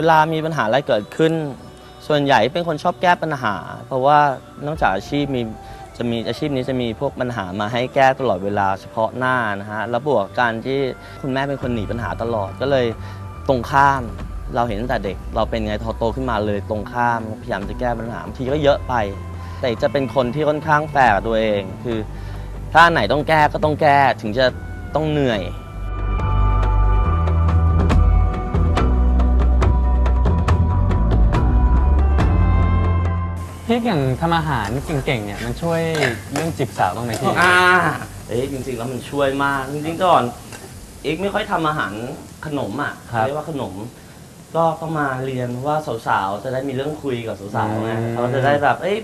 เวลามีปัญหาอะไรเกิดขึ้น ส่วนใหญ่เป็นคนชอบแก้ปัญหา เพราะว่านอกจากอาชีพมีจะมีอาชีพนี้จะมีพวกปัญหามาให้แก้ตลอดเวลาเฉพาะหน้านะฮะแล้วบวกการที่คุณแม่เป็นคนหนีปัญหาตลอดก็เลยตรงข้าม เราเห็นตั้งแต่เด็ก เราเป็นไงพอโตขึ้นมาเลยตรงข้ามพยายามจะแก้ปัญหาบางทีก็เยอะไป แต่จะเป็นคนที่ค่อนข้างแปลกกับตัวเอง คือ ถ้าไหนต้องแก้ก็ต้องแก้ถึงจะต้องเหนื่อย พี่อย่างทำอาหารเก่งๆเนี่ยมันช่วยเรื่องจีบสาวบ้างไหมพี่ อ่าเอ๊ะจริงๆแล้วมันช่วยมากจริงๆก่อนเอกไม่ค่อยทำอาหารขนมอะครับเรียกว่าขนม ก็ก็มาเรียนว่าสาวๆจะได้มีเรื่องคุยกับสาวๆไงอืมเขาจะได้แบบเอ้ย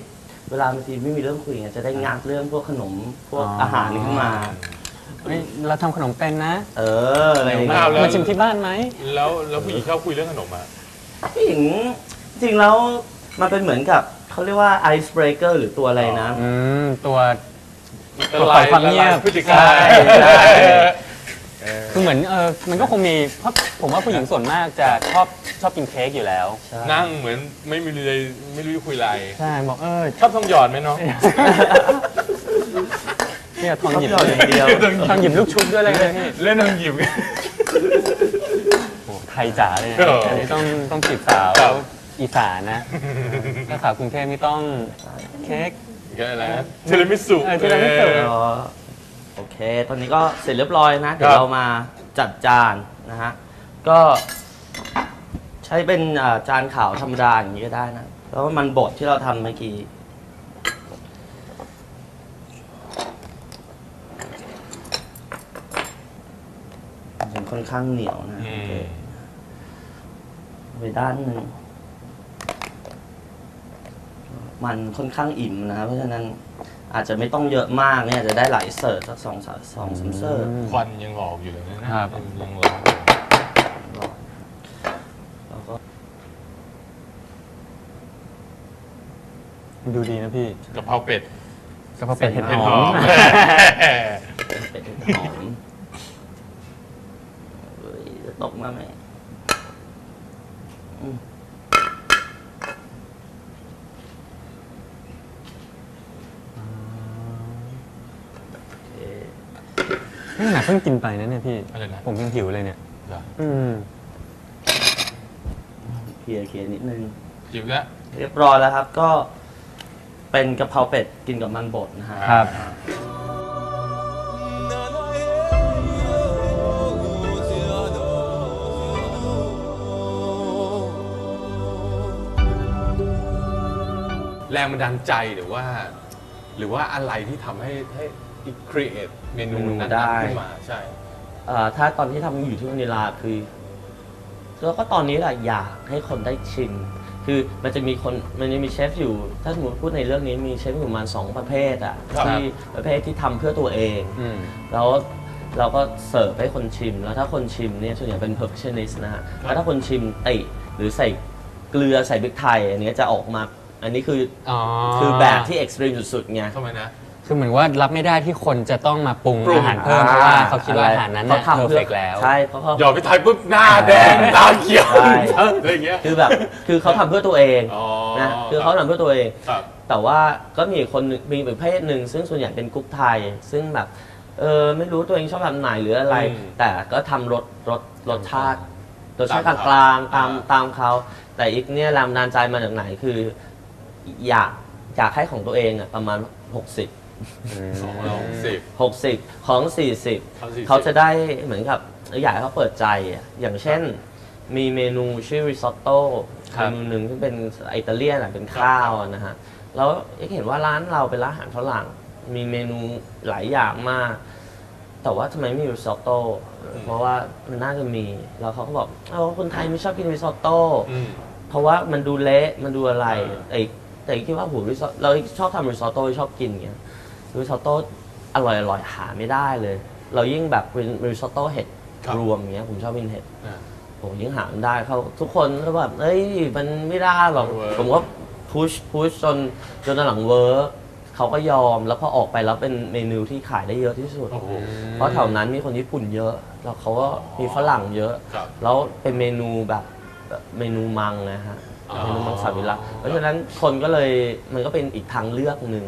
เวลาบางทีไม่มีเรื่องคุยไงจะได้งัดเรื่องพวกขนมพวกอ๋ออ อาหารนี้ขึ้นมา เฮ้ยเราทำขนมเป็นนะเอออะไรอย่างเงี้อ้าวยแล้ว มาชิมที่บ้านไหม แล้วแล้วผู้หญิงชอบคุยเรื่องขนมอะ ผู้หญิงจริงๆแล้วมันเป็นเหมือนกับ เขาเรียกว่า ice breaker หรือตัวอะไรนะ อืม ตัวละปล่ลาอยยความเงียบละลาพฤติกรรมใช่ใช่คือเหมือนเออมันก็คงมีเพราะผมว่าผู้หญิงส่วนมากจะชอบชอบกินเค้กอยู่แล้ว นั่งเหมือนไม่มีเลยไม่รู้จะคุยอะไร ใช่บอกเออชอบทองหยอดไหมน้องเนี่ยทองหยิบชอบหยอดอย่างเดียวทองหยิบลูกชุบด้วยเลยนะพี่เล่นทองหยิบโอ้ไทยจ๋าเลยนะเอออัอันนี้ต้องต้องจีบสาวครับ อีสานนะถ้าสาวกรุงเทพนี่ต้องเค้ก ก็อะไรนะเทเลมิสุเออทีละนิดเดียวเออ ก็โอเค ตอนนี้ก็เสร็จเรียบร้อยนะ เดี๋ยวครับเรามาจัดจานนะฮะ ก็ใช้เป็นอ่าจานขาวธรรมดาอย่างนี้ก็ได้นะ แล้วก็มันบดที่เราทำเมื่อกี้ มันค่อนข้างเหนียวนะอืโอเคมไปด้านหนึ่ง มันค่อนข้างอิ่มนะเพราะฉะนั้นอาจจะไม่ต้องเยอะมากเนี่ยจะได้หลายเสิร์ฟสักสองสามสองสามเสิร์ฟควันยังออกอยู่เลยนะครับ ยังร้อนแล้วก็ดูดีนะพี่กะเพราเป็ดกะเพราเป็ดเห็ดหเห็ดอหอมมเป็ดเห็ดหอมเฮ้ยจะตกมาไหมอืมโอเค นี่หนาเพิ่งกินไปนะเนี่ยพี่อะไรนะ ผมยังหิวเลยเนี่ยเหรออืมเคลียร์เคลียร์นิดนึงจิบแล้วเรียบร้อยแล้วครับ ก็เป็นกะเพราเป็ดกินกับมันบดนะฮะ ครับ แรงบันดาลใจหรือว่า หรือว่าอะไรที่ทำให้ให้ create เมนูนั้นๆขึ้นมาใช่ เอ่อถ้าตอนที่ทำอยู่ที่วานิลาคือแล้วก็ตอนนี้แหละอยากให้คนได้ชิม คือมันจะมีคนมันจะมีเชฟอยู่ ถ้าสมมติพูดในเรื่องนี้มีเชฟอยู่ประมาณสองประเภทอะครับ ที่ประเภทที่ทำเพื่อตัวเอง อืม แล้วเราก็เสิร์ฟให้คนชิม แล้วถ้าคนชิมเนี่ยส่วนใหญ่เป็น perfectionist นะฮะแล้วถ้าคนชิมติ หรือใส่เกลือใส่พริกไทย อันเนี้ยจะออกมา อันนี้คืออ๋อคือแบบที่ extreme สุดๆไง ทำไมนะ คือเหมือนว่ารับไม่ได้ที่คนจะต้องมาปรุงปรุง อาหารเพิ่มเพราะว่าเขาคิดว่าอาหารนั้นเขาเนี่ยทำเพอร์เพื่เฟกแล้ว ใช่เพราะเขา หยอดไปไทยปุ๊บหน้าแดงตาเขียวใช่ อะไรอย่างเงี้ย คือแบบคือเขาทำเพื่อตัวเองอ๋อนะคือเขาทำเพื่อตัวเอง ครับ แต่ว่าก็มีคนหนึ่งมีประเภทหนึ่งซึ่งส่วนใหญ่เป็นกุ๊กไทย ซึ่งแบบเออไม่รู้ตัวเองชอบแบบไหนหรืออะไร อืมแต่ก็ทำรสรสรสชาติรสชาติกตามเขาลางๆตามอ่าตามเขา แต่อีกเนี่ยแรงบันดาลใจมาจากไหนคือ อยากอยากให้ของตัวเองอะประมาณ 60 สองร้อยหกสิบ 60 ของ เขา40 40 เขาจะได้เหมือนกับอยากให้เขาเปิดใจอะอย่างเช่น มีเมนูชื่อริซอตโต้ครัเมบ นูหนึ่งที่เป็นอิตาเลียนอะเป็นข้าวอะนะฮะ แล้วเอกเห็นว่าร้านเราเป็นร้านอาหารฝรั่ง มีเมนูหลายอย่างมาก แต่ว่าทำไมไม่มีริซอตโต้อืมเพราะว่ามันน่าจะมี แล้วเขาก็บอกเอ้าคนไทยไม่ชอบกินริซอตโต้ อืม เพราะว่ามันดูเละมันดูอะไรอ่าไอ้ แต่คิดว่าหูริซอตเราชอบทำริซอตโต้ชอบกินเงี้ยริซอตโต้อร่อยอร่อยหาไม่ได้เลย เรายิ่งแบบเป็นริซอตโต้เห็ดครับ รวมเงี้ยผมชอบกินเห็ดอ่าผมยิ่งหาไม่ได้เขาทุกคนก็แบบเอ้ยมันไม่ได้หรอกไม่เวิร์ก ผมก็พุชพุชจนจนตอนหลังเวิร์กเขาก็ยอมแล้วพอออกไปแล้วเป็นเมนูที่ขายได้เยอะที่สุด โอ้โห เพราะแถวนั้นมีคนญี่ปุ่นเยอะ แล้วเขาก็มีฝรั่งเยอะ ครับ แล้วเป็นเมนูแบบแบบ เมนูมังนะฮะอ๋อเมนูมังสวิรัตเพราะฉะนั้นคนก็เลยมันก็เป็นอีกทางเลือกหนึ่ง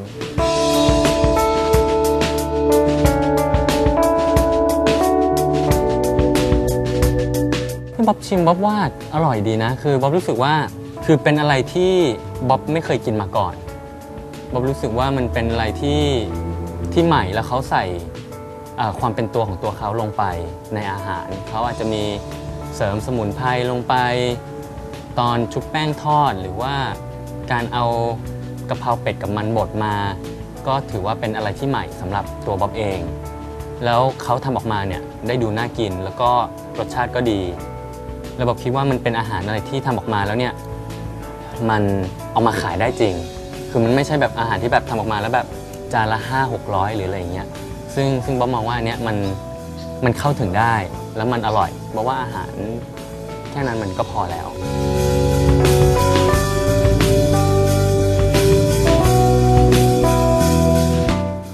ที่บ๊อบชิมบ๊อบว่าอร่อยดีนะ คือบ๊อบรู้สึกว่าคือเป็นอะไรที่บ๊อบไม่เคยกินมาก่อนบ๊อบรู้สึกว่ามันเป็นอะไรที่ที่ใหม่แล้วเขาใส่อ่าความเป็นตัวของตัวเขาลงไปในอาหาร เขาอาจจะมี เสริมสมุนไพรลงไป ตอนชุบแป้งทอดหรือว่าการเอากะเพราเป็ดกับมันบดมา ก็ถือว่าเป็นอะไรที่ใหม่สำหรับตัวบ๊อบเอง แล้วเขาทำออกมาเนี่ยได้ดูน่ากินแล้วก็รสชาติก็ดีแล้วบ๊อกคิดว่ามันเป็นอาหารอะไรที่ทำออกมาแล้วเนี่ยมันเอามาขายได้จริง คือมันไม่ใช่แบบอาหารที่แบบทำออกมาแล้วแบบจานละ5 6 0 0 หรืออะไรอย่างเงี้ยซึ่งซึ่งบ๊อบมองว่าอันเนี้ยมันมันเข้าถึงได้ แล้วมันอร่อยบอกว่าอาหารแค่นั้นมันก็พอแล้ว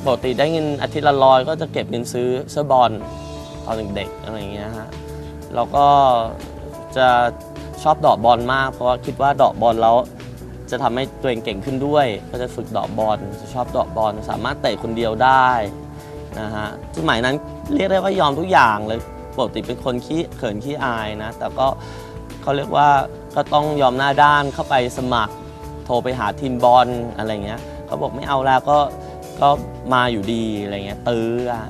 ปกติได้เงินอาทิตย์ละร้อยก็จะเก็บเงินซื้อเสื้อบอลตอนเด็กๆอะไรอย่างเงี้ยฮะแล้วก็จะชอบดอกบอลมาก เพราะว่าคิดว่าดอกบอลแล้วจะทำให้ตัวเองเก่งขึ้นด้วย ก็จะฝึกดอกบอลจะชอบดอกบอลสามารถเตะคนเดียวได้นะฮะสมัยนั้นเรียกได้ว่ายอมทุกอย่างเลย ปกติเป็นคนขี้เขินขี้อายนะ แต่ก็เขาเรียกว่าก็ต้องยอมหน้าด้านเข้าไปสมัคร โทรไปหาทีมบอลอะไรเงี้ยเขาบอกไม่เอาแล้วก็ก็มาอยู่ดีอะไรเงี้ยตื้ออะ